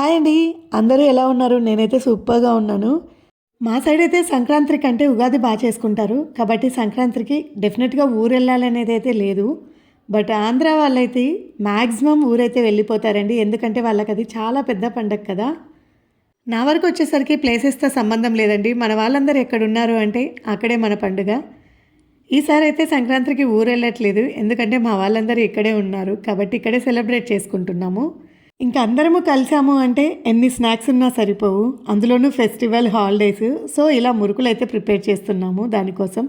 Hi అండి. అందరూ ఎలా ఉన్నారు? నేనైతే సూపర్గా ఉన్నాను. మా సైడ్ అయితే సంక్రాంతి కంటే ఉగాది బాగా చేసుకుంటారు. కాబట్టి సంక్రాంతికి డెఫినెట్గా ఊరు వెళ్ళాలనేది అయితే లేదు. బట్ ఆంధ్ర వాళ్ళైతే మ్యాక్సిమం ఊరైతే వెళ్ళిపోతారండి. ఎందుకంటే వాళ్ళకి అది చాలా పెద్ద పండగ కదా. నా వరకు వచ్చేసరికి ప్లేసెస్తో సంబంధం లేదండి. మన వాళ్ళందరూ ఎక్కడున్నారు అంటే అక్కడే మన పండుగ. ఈసారి అయితే సంక్రాంతికి ఊరు వెళ్ళట్లేదు ఎందుకంటే మా వాళ్ళందరూ ఇక్కడే ఉన్నారు. కాబట్టి ఇక్కడే సెలబ్రేట్ చేసుకుంటున్నాము. ఇంకా అందరము కలిసాము అంటే ఎన్ని స్నాక్స్ ఉన్నా సరిపోవు. అందులోనూ ఫెస్టివల్ హాలిడేస్. సో ఇలా మురుకులు అయితే ప్రిపేర్ చేస్తున్నాము దానికోసం.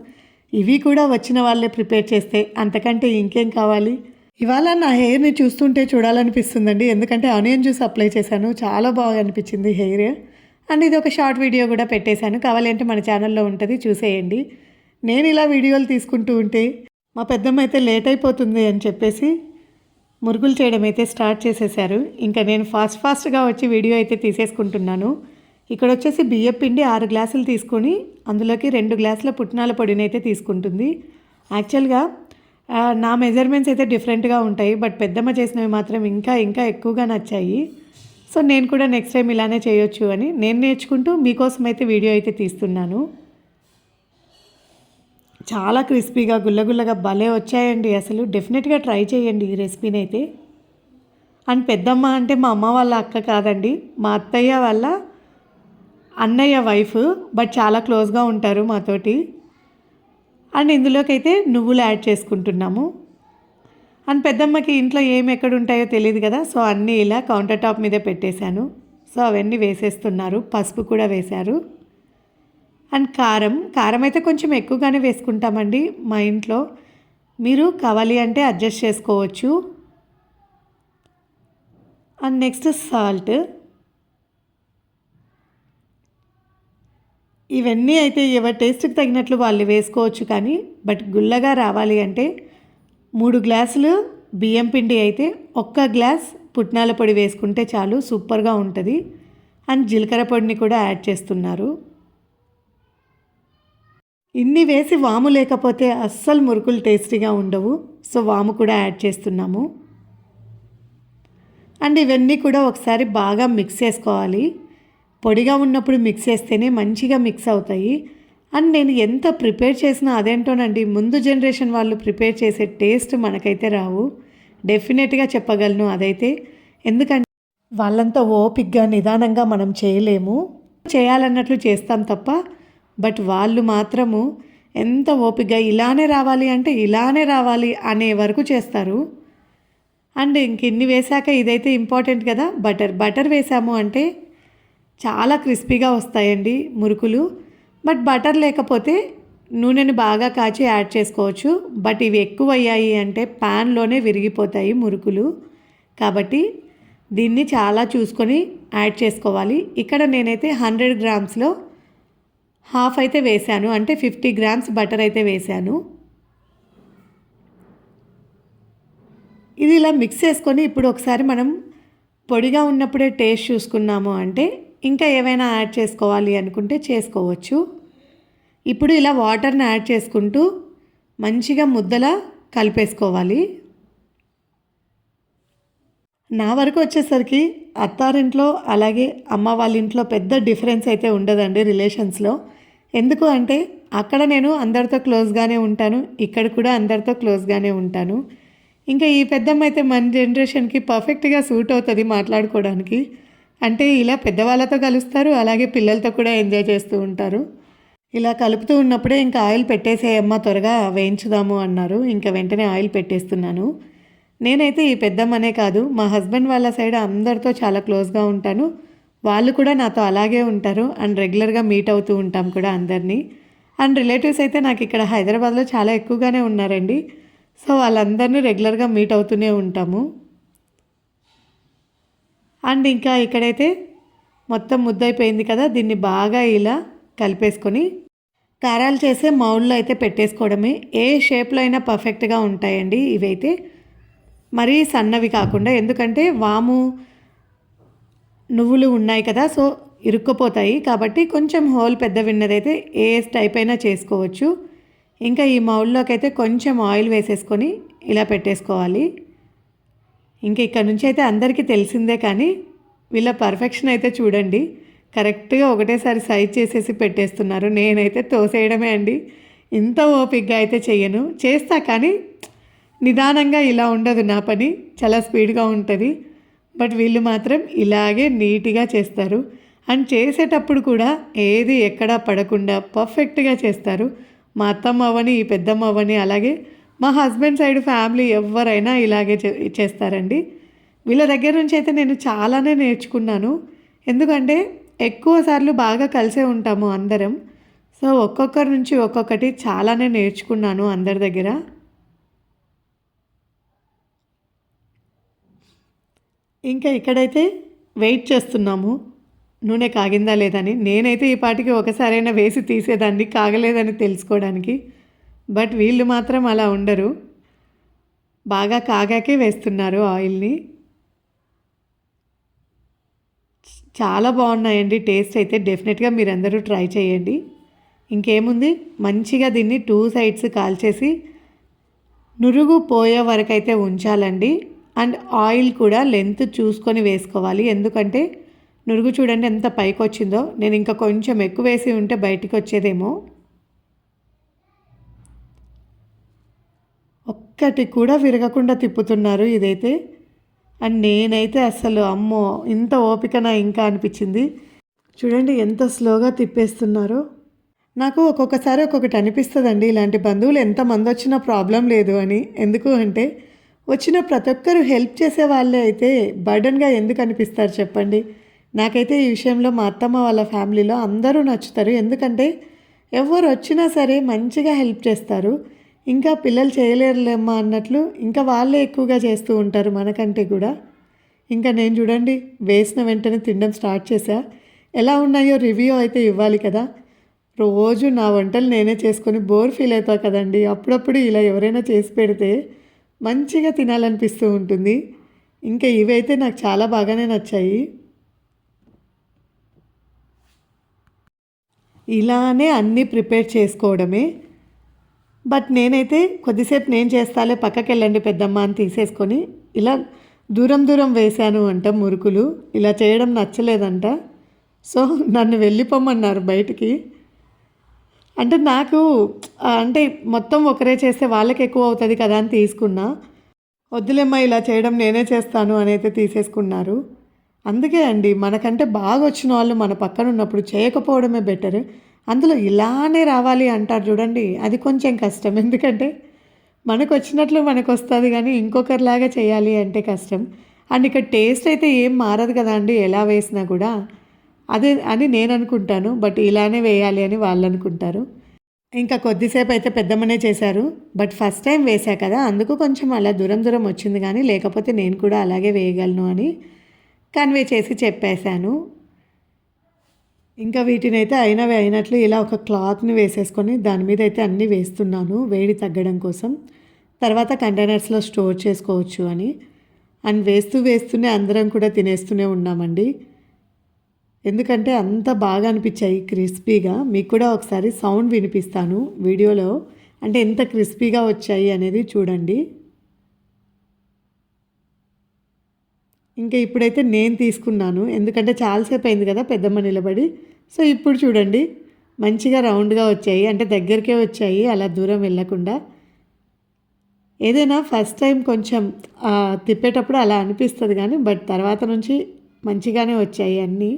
ఇవి కూడా వచ్చిన వాళ్ళే ప్రిపేర్ చేస్తే అంతకంటే ఇంకేం కావాలి? ఇవాళ నా హెయిర్ని చూస్తుంటే చూడాలనిపిస్తుందండి. ఎందుకంటే ఆనియన్ జ్యూస్ అప్లై చేశాను. చాలా బాగా అనిపించింది హెయిర్. అండ్ ఇది ఒక షార్ట్ వీడియో కూడా పెట్టేశాను. కావాలంటే మన ఛానల్లో ఉంటుంది చూసేయండి. నేను ఇలా వీడియోలు తీసుకుంటూ ఉంటే మా పెద్దమ్మ అయితే లేట్ అయిపోతుంది అని చెప్పేసి మురుగులు చేయడం అయితే స్టార్ట్ చేసేసారు. ఇంకా నేను ఫాస్ట్ ఫాస్ట్గా వచ్చి వీడియో అయితే తీసేసుకుంటున్నాను. ఇక్కడ వచ్చేసి బియ్యం పిండి ఆరు గ్లాసులు తీసుకొని అందులోకి రెండు గ్లాసుల పుట్నాల పొడిని అయితే తీసుకుంటుంది. యాక్చువల్గా నా మెజర్మెంట్స్ అయితే డిఫరెంట్గా ఉంటాయి బట్ పెద్దమ్మ చేసినవి మాత్రం ఇంకా ఇంకా ఎక్కువగా నచ్చాయి. సో నేను కూడా నెక్స్ట్ టైం ఇలానే చేయొచ్చు అని నేను నేర్చుకుంటూ మీకోసం అయితే వీడియో అయితే తీస్తున్నాను. చాలా క్రిస్పీగా గుల్లగుల్లగా భలే వచ్చాయండి. అసలు డెఫినెట్గా ట్రై చేయండి ఈ రెసిపీని అయితే అండ్ పెద్దమ్మ అంటే మా అమ్మ వాళ్ళ అక్క కాదండి మా అత్తయ్య వాళ్ళ అన్నయ్య వైఫ్ బట్ చాలా క్లోజ్గా ఉంటారు మాతోటి. అండ్ ఇందులోకైతే నువ్వులు యాడ్ చేసుకుంటున్నాము. అండ్ పెద్దమ్మకి ఇంట్లో ఏం ఎక్కడ ఉంటాయో తెలియదు కదా సో అన్నీ ఇలా కౌంటర్ టాప్ మీద పెట్టేశాను. సో అవన్నీ వేసేస్తున్నారు పసుపు కూడా వేశారు. అండ్ కారం కారం అయితే కొంచెం ఎక్కువగానే వేసుకుంటామండి మా ఇంట్లో. మీరు కావాలి అంటే అడ్జస్ట్ చేసుకోవచ్చు. And next salt. ఇవన్నీ అయితే ఎవరి టేస్ట్కి తగినట్లు వాళ్ళు వేసుకోవచ్చు కానీ బట్ గుల్లగా రావాలి అంటే మూడు గ్లాసులు బియ్యం పిండి అయితే ఒక్క గ్లాస్ పుట్నాల పొడి వేసుకుంటే చాలు సూపర్గా ఉంటుంది. అండ్ జీలకర్ర పొడిని కూడా యాడ్ చేస్తున్నారు. ఇన్ని వేసి వాము లేకపోతే అస్సలు మురుకులు టేస్టీగా ఉండవు. సో వాము కూడా యాడ్ చేస్తున్నాము. అండ్ ఇవన్నీ కూడా ఒకసారి బాగా మిక్స్ చేసుకోవాలి. పొడిగా ఉన్నప్పుడు మిక్స్ చేస్తేనే మంచిగా మిక్స్ అవుతాయి. అండ్ నేను ఎంత ప్రిపేర్ చేసినా అదేంటోనండి ముందు జనరేషన్ వాళ్ళు ప్రిపేర్ చేసే టేస్ట్ మనకైతే రావు. డెఫినెట్గా చెప్పగలను అదైతే. ఎందుకంటే వాళ్ళంతా ఓపిక్గా నిదానంగా మనం చేయలేము. చేయాలన్నట్లు చేస్తాం తప్ప బట్ వాళ్ళు మాత్రము ఎంత ఓపిగ్గా ఇలానే రావాలి అంటే ఇలానే రావాలి అనే వరకు చేస్తారు. అండ్ ఇంకెన్ని వేశాక వేసాక ఇదైతే ఇంపార్టెంట్ కదా బటర్ బటర్ వేసాము అంటే చాలా క్రిస్పీగా వస్తాయండి మురుకులు. బట్ బటర్ లేకపోతే నూనెను బాగా కాచి యాడ్ చేసుకోవచ్చు. బట్ ఇవి ఎక్కువ అయ్యాయి అంటే ప్యాన్లోనే విరిగిపోతాయి మురుకులు. కాబట్టి దీన్ని చాలా చూసుకొని యాడ్ చేసుకోవాలి. ఇక్కడ నేనైతే హండ్రెడ్ గ్రామ్స్లో హాఫ్ అయితే వేశాను అంటే ఫిఫ్టీ గ్రామ్స్ బటర్ అయితే వేశాను. ఇది ఇలా మిక్స్ చేసుకొని ఇప్పుడు ఒకసారి మనం పొడిగా ఉన్నప్పుడే టేస్ట్ చూసుకున్నాము అంటే ఇంకా ఏవైనా యాడ్ చేసుకోవాలి అనుకుంటే చేసుకోవచ్చు. ఇప్పుడు ఇలా వాటర్ని యాడ్ చేసుకుంటూ మంచిగా ముద్దలా కలిపేసుకోవాలి. నా వరకు వచ్చేసరికి అత్తారింట్లో అలాగే అమ్మ వాళ్ళ ఇంట్లో పెద్ద డిఫరెన్స్ అయితే ఉండదండి రిలేషన్స్లో ఎందుకు అంటే అక్కడ నేను అందరితో క్లోజ్గానే ఉంటాను ఇక్కడ కూడా అందరితో క్లోజ్గానే ఉంటాను. ఇంకా ఈ పెద్దమ్మ అయితే మన జనరేషన్కి పర్ఫెక్ట్గా సూట్ అవుతుంది మాట్లాడుకోవడానికి. అంటే ఇలా పెద్దవాళ్ళతో కలుస్తారు అలాగే పిల్లలతో కూడా ఎంజాయ్ చేస్తూ ఉంటారు. ఇలా కలుపుతూ ఉన్నప్పుడే ఇంకా ఆయిల్ పెట్టేసేయమ్మ త్వరగా వేయించుదాము అన్నారు. ఇంకా వెంటనే ఆయిల్ పెట్టేస్తున్నాను. నేనైతే ఈ పెద్దమ్మనే కాదు మా హస్బెండ్ వాళ్ళ సైడ్ అందరితో చాలా క్లోజ్గా ఉంటాను. వాళ్ళు కూడా నాతో అలాగే ఉంటారు. అండ్ రెగ్యులర్గా మీట్ అవుతూ ఉంటాం కూడా అందరినీ. అండ్ రిలేటివ్స్ అయితే నాకు ఇక్కడ హైదరాబాద్లో చాలా ఎక్కువగానే ఉన్నారండి. సో వాళ్ళందరినీ రెగ్యులర్గా మీట్ అవుతూనే ఉంటాము. అండ్ ఇంకా ఇక్కడైతే మొత్తం ముద్దయిపోయింది కదా దీన్ని బాగా ఇలా కలిపేసుకొని కారాలు చేసే మౌల్లో అయితే పెట్టేసుకోవడమే. ఏ షేప్లో అయినా పర్ఫెక్ట్గా ఉంటాయండి ఇవైతే. మరీ సన్నవి కాకుండా ఎందుకంటే వాము నువ్వులు ఉన్నాయి కదా సో ఇరుక్కుపోతాయి. కాబట్టి కొంచెం హోల్ పెద్ద విన్నదైతే ఏ టైప్ అయినా చేసుకోవచ్చు. ఇంకా ఈ మౌల్లోకి అయితే కొంచెం ఆయిల్ వేసేసుకొని ఇలా పెట్టేసుకోవాలి. ఇంకా ఇక్కడ నుంచి అయితే అందరికీ తెలిసిందే కానీ వీళ్ళ పర్ఫెక్షన్ అయితే చూడండి. కరెక్ట్గా ఒకటేసారి సైజ్ చేసేసి పెట్టేస్తున్నారు. నేనైతే తోసేయడమే అండి. ఇంత ఓపిక్గా అయితే చెయ్యను. చేస్తా కానీ నిదానంగా ఇలా ఉండదు నా పని. చాలా స్పీడ్గా ఉంటుంది. బట్ వీళ్ళు మాత్రం ఇలాగే నీట్గా చేస్తారు. అండ్ చేసేటప్పుడు కూడా ఏది ఎక్కడా పడకుండా పర్ఫెక్ట్గా చేస్తారు. మా అత్తమ్మ అవ్వని ఈ పెద్దమ్మ అవ్వని అలాగే మా హస్బెండ్ సైడ్ ఫ్యామిలీ ఎవరైనా ఇలాగే చేస్తారండి. వీళ్ళ దగ్గర నుంచి అయితే నేను చాలానే నేర్చుకున్నాను. ఎందుకంటే ఎక్కువ సార్లు బాగా కలిసే ఉంటాము అందరం. సో ఒక్కొక్కరి నుంచి ఒక్కొక్కటి చాలానే నేర్చుకున్నాను అందరి దగ్గర. ఇంకా ఇక్కడైతే వెయిట్ చేస్తున్నాము నూనె కాగిందా లేదని నేనైతే ఈ పాటికి ఒకసారైనా వేసి తీసేదాన్ని కాగలేదని తెలుసుకోవడానికి. బట్ వీళ్ళు మాత్రం అలా ఉండరు. బాగా కాగాకే వేస్తున్నారు ఆయిల్ని. చాలా బాగున్నాయండి టేస్ట్ అయితే డెఫినెట్గా మీరందరూ ట్రై చేయండి. ఇంకేముంది మంచిగా దీన్ని టూ సైడ్స్ కాల్చేసి నురుగు పోయే వరకు అయితే ఉంచాలండి. అండ్ ఆయిల్ కూడా లెంత్ చూసుకొని వేసుకోవాలి. ఎందుకంటే నురుగు చూడండి ఎంత పైకి వచ్చిందో నేను ఇంకా కొంచెం ఎక్కువ వేసి ఉంటే బయటికి వచ్చేదేమో ఒక్కటి కూడా విరగకుండా తిప్పుతున్నారు ఇదైతే. అండ్ నేనైతే అసలు అమ్మో ఇంత ఓపికనా ఇంకా అనిపించింది. చూడండి ఎంత స్లోగా తిప్పేస్తున్నారో. నాకు ఒక్కొక్కసారి ఒక్కొక్కటి అనిపిస్తుందండి ఇలాంటి బంధువులు ఎంతమంది వచ్చినా ప్రాబ్లం లేదు అని. ఎందుకు అంటే వచ్చిన ప్రతి ఒక్కరు హెల్ప్ చేసే వాళ్ళే అయితే బర్డన్గా ఎందుకు అనిపిస్తారు చెప్పండి? నాకైతే ఈ విషయంలో మా అత్తమ్మ వాళ్ళ ఫ్యామిలీలో అందరూ నచ్చుతారు. ఎందుకంటే ఎవరు వచ్చినా సరే మంచిగా హెల్ప్ చేస్తారు. ఇంకా పిల్లలు చేయలేరులేమ్మా అన్నట్లు ఇంకా వాళ్ళే ఎక్కువగా చేస్తూ ఉంటారు మనకంటే కూడా. ఇంకా నేను చూడండి వేసిన వెంటనే తినడం స్టార్ట్ చేశా. ఎలా ఉన్నాయో రివ్యూ అయితే ఇవ్వాలి కదా. రోజు నా వంటలు నేనే చేసుకొని బోర్ ఫీల్ అవుతా కదండి. అప్పుడప్పుడు ఇలా ఎవరైనా చేసి పెడితే మంచిగా తినాలనిపిస్తూ ఉంటుంది. ఇంకా ఇవైతే నాకు చాలా బాగానే నచ్చాయి. ఇలానే అన్నీ ప్రిపేర్ చేసుకోవడమే. బట్ నేనైతే కొద్దిసేపు నేను చేస్తాలే పక్కకి వెళ్ళండి పెద్దమ్మ అని తీసేసుకొని ఇలా దూరం దూరం వేశాను అంట మురుకులు. ఇలా చేయడం నచ్చలేదంట. సో నన్ను వెళ్ళిపోమన్నారు బయటికి. అంటే నాకు అంటే మొత్తం ఒకరే చేస్తే వాళ్ళకి ఎక్కువ అవుతుంది కదా అని తీసుకున్నా. వద్దులేమ్మా ఇలా చేయడం నేనే చేస్తాను అని అయితే తీసేసుకున్నారు. అందుకే అండి మనకంటే బాగా వచ్చిన వాళ్ళు మన పక్కన ఉన్నప్పుడు చేయకపోవడమే బెటర్. అందులో ఇలానే రావాలి అంటారు చూడండి అది కొంచెం కష్టం. ఎందుకంటే మనకు వచ్చినట్లు మనకు వస్తుంది కానీ ఇంకొకరిలాగా చేయాలి అంటే కష్టం. అండ్ ఇక్కడ టేస్ట్ అయితే ఏం మారదు కదా అండి ఎలా వేసినా కూడా. అదే అని నేను అనుకుంటాను బట్ ఇలానే వేయాలి అని వాళ్ళు అనుకుంటారు ఇంకా కొద్దిసేపు అయితే పెద్దమ్మనే చేశారు బట్ ఫస్ట్ టైం వేశా కదా అందుకు కొంచెం అలా దూరం దూరం వచ్చింది కానీ లేకపోతే నేను కూడా అలాగే వేయగలను అని కన్వే చేసి చెప్పేశాను. ఇంకా వీటిని అయితే అయినవి అయినట్లు ఇలా ఒక క్లాత్ని వేసేసుకొని దాని మీద అయితే అన్నీ వేస్తున్నాను వేడి తగ్గడం కోసం. తర్వాత కంటైనర్స్లో స్టోర్ చేసుకోవచ్చు అని. అండ్ వేస్తూ వేస్తూనే అందరం కూడా తినేస్తూనే ఉన్నామండి. ఎందుకంటే అంత బాగా అనిపించాయి క్రిస్పీగా. మీకు కూడా ఒకసారి సౌండ్ వినిపిస్తాను వీడియోలో. అంటే ఎంత క్రిస్పీగా వచ్చాయి అనేది చూడండి. ఇంకా ఇప్పుడైతే నేను తీసుకున్నాను. ఎందుకంటే చాలాసేపు అయింది కదా పెద్దమ్మ నిలబడి. సో ఇప్పుడు చూడండి. మంచిగా రౌండ్గా వచ్చాయి. అంటే దగ్గరికే వచ్చాయి అలా దూరం వెళ్ళకుండా. ఏదైనా ఫస్ట్ టైం కొంచెం తిప్పేటప్పుడు అలా అనిపిస్తుంది కానీ బట్ తర్వాత నుంచి మంచిగానే వచ్చాయి అన్నీ.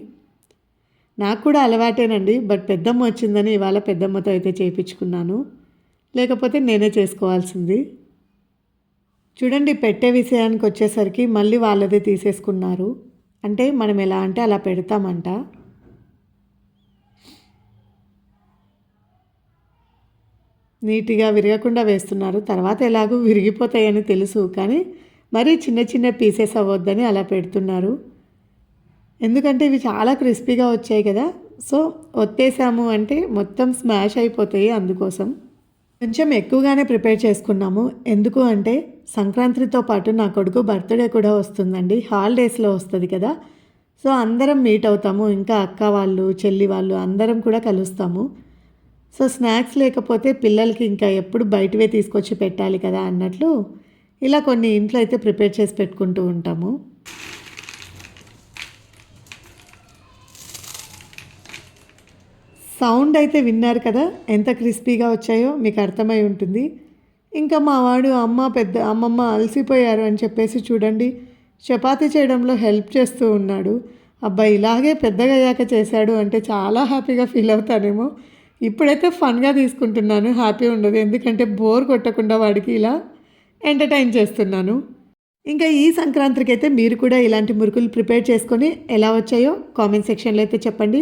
నాకు కూడా అలవాటేనండి బట్ పెద్దమ్మ వచ్చిందని ఇవాళ పెద్దమ్మతో అయితే చేయించుకున్నాను లేకపోతే నేనే చేసుకోవాల్సింది. చూడండి పెట్టే విషయానికి వచ్చేసరికి మళ్ళీ వాళ్ళదే తీసేసుకున్నారు. అంటే మనం ఎలా అంటే అలా పెడతామంట. నీట్గా విరగకుండా వేస్తున్నారు. తర్వాత ఎలాగో విరిగిపోతాయని తెలుసు కానీ మరీ చిన్న చిన్న పీసెస్ అవ్వద్దని అలా పెడుతున్నారు. ఎందుకంటే ఇవి చాలా క్రిస్పీగా వచ్చాయి కదా. సో ఒత్తేసాము అంటే మొత్తం స్మాష్ అయిపోతాయి అందుకోసం. కొంచెం ఎక్కువగానే ప్రిపేర్ చేసుకున్నాము. ఎందుకు అంటే సంక్రాంతితో పాటు నా కొడుకు బర్త్డే కూడా వస్తుందండి. హాలిడేస్లో వస్తుంది కదా. సో అందరం మీట్ అవుతాము. ఇంకా అక్క వాళ్ళు చెల్లి వాళ్ళు అందరం కూడా కలుస్తాము. సో స్నాక్స్ లేకపోతే పిల్లలకి ఇంకా ఎప్పుడు బయటవే తీసుకొచ్చి పెట్టాలి కదా అన్నట్లు ఇలా కొన్ని ఇంట్లో అయితే ప్రిపేర్ చేసి పెట్టుకుంటూ ఉంటాము. సౌండ్ అయితే విన్నారు కదా ఎంత క్రిస్పీగా వచ్చాయో మీకు అర్థమై ఉంటుంది. ఇంకా మా వాడు అమ్మ పెద్ద అమ్మమ్మ అలసిపోయారు అని చెప్పేసి చూడండి చపాతీ చేయడంలో హెల్ప్ చేస్తూ ఉన్నాడు. అబ్బాయి ఇలాగే పెద్దగా అయ్యాక చేశాడు అంటే చాలా హ్యాపీగా ఫీల్ అవుతానేమో. ఇప్పుడైతే ఫన్గా తీసుకుంటున్నాను హ్యాపీ ఉండదు ఎందుకంటే బోర్ కొట్టకుండా వాడికి ఇలా ఎంటర్టైన్ చేస్తున్నాను. ఇంకా ఈ సంక్రాంతికి అయితే మీరు కూడా ఇలాంటి మురుకులు ప్రిపేర్ చేసుకొని ఎలా వచ్చాయో కామెంట్ సెక్షన్లో అయితే చెప్పండి.